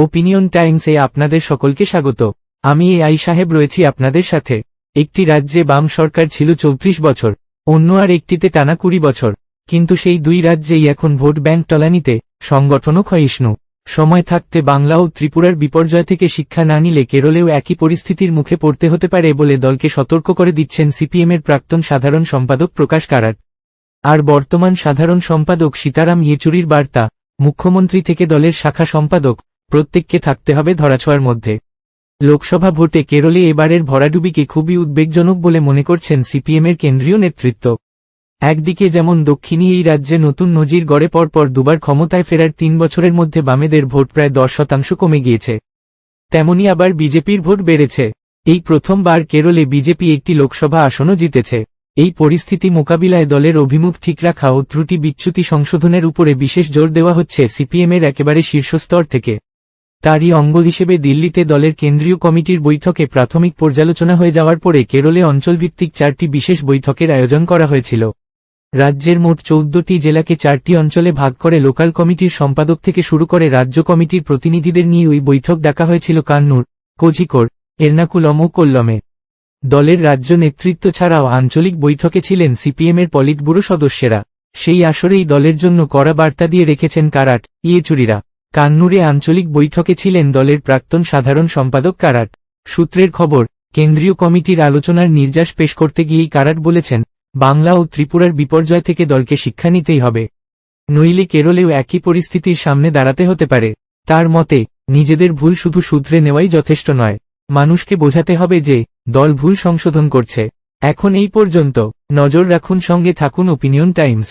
Opinion টাইমসে আপনাদের সকলকে স্বাগত। আমি এ আই সাহেব রয়েছি আপনাদের সাথে। একটি রাজ্যে বাম সরকার ছিল চৌত্রিশ বছর, অন্য আর একটিতে টানা কুড়ি বছর। কিন্তু সেই দুই রাজ্যেই এখন ভোট ব্যাংক টলানিতে সংগঠনও ক্ষয়িষ্ণু। সময় থাকতে বাংলা ও ত্রিপুরার বিপর্যয় থেকে শিক্ষা না নিলে কেরলেও একই পরিস্থিতির মুখে পড়তে হতে পারে বলে দলকে সতর্ক করে দিচ্ছেন সিপিএমের প্রাক্তন সাধারণ সম্পাদক প্রকাশ কারাট। আর বর্তমান সাধারণ সম্পাদক সীতারাম ইয়েচুরির বার্তা, মুখ্যমন্ত্রী থেকে দলের শাখা সম্পাদক প্রত্যেককে থাকতে হবে ধরাছোঁয়ার মধ্যে। লোকসভা ভোটে কেরলে এবারের ভরাডুবিকে খুবই উদ্বেগজনক বলে মনে করছেন সিপিএমের কেন্দ্রীয় নেতৃত্ব। একদিকে যেমন দক্ষিণী এই রাজ্যে নতুন নজির গড়ে পরপর দুবার ক্ষমতায় ফেরার তিন বছরের মধ্যে বামেদের ভোট প্রায় দশ শতাংশ কমে গিয়েছে। তেমনি আবার বিজেপির ভোট বেড়েছে। এই প্রথমবার কেরলে বিজেপি একটি লোকসভা আসনও জিতেছে। এই পরিস্থিতি মোকাবিলায় দলের অভিমুখ ঠিক রাখা ও ত্রুটি বিচ্যুতি সংশোধনের উপরে বিশেষ জোর দেওয়া হচ্ছে সিপিএমের একেবারে শীর্ষস্তর থেকে। তারই অঙ্গ হিসেবে দিল্লিতে দলের কেন্দ্রীয় কমিটির বৈঠকে প্রাথমিক পর্যালোচনা হয়ে যাওয়ার পরে কেরলে অঞ্চলভিত্তিক চারটি বিশেষ বৈঠকের আয়োজন করা হয়েছিল। রাজ্যের মোট চৌদ্দটি জেলাকে চারটি অঞ্চলে ভাগ করে লোকাল কমিটির সম্পাদক থেকে শুরু করে রাজ্য কমিটির প্রতিনিধিদের নিয়ে ওই বৈঠক ডাকা হয়েছিল কান্নুর, কোঝিকোড় এর্নাকুলম ও কোল্লমে দলের রাজ্য নেতৃত্ব ছাড়াও আঞ্চলিক বৈঠকে ছিলেন সিপিএমের পলিট ব্যুরো সদস্যেরা। সেই আসরেই দলের জন্য কড়া বার্তা দিয়ে রেখেছেন কারাট, ইয়েচুরিরা। কান্নুরে আঞ্চলিক বৈঠকে ছিলেন দলের প্রাক্তন সাধারণ সম্পাদক কারাট। সূত্রের খবর, কেন্দ্রীয় কমিটির আলোচনার নির্যাস পেশ করতে গিয়েই কারাট বলেছেন, বাংলা ও ত্রিপুরার বিপর্যয় থেকে দলকে শিক্ষা নিতেই হবে। নইলে কেরলেও একই পরিস্থিতির সামনে দাঁড়াতে হতে পারে। তার মতে, নিজেদের ভুল শুধু শুধরে নেওয়াই যথেষ্ট নয়। মানুষকে বোঝাতে হবে যে, দল ভুল সংশোধন করছে। এখন এই পর্যন্ত, নজর রাখুন সঙ্গে থাকুন ওপিনিয়ন টাইমস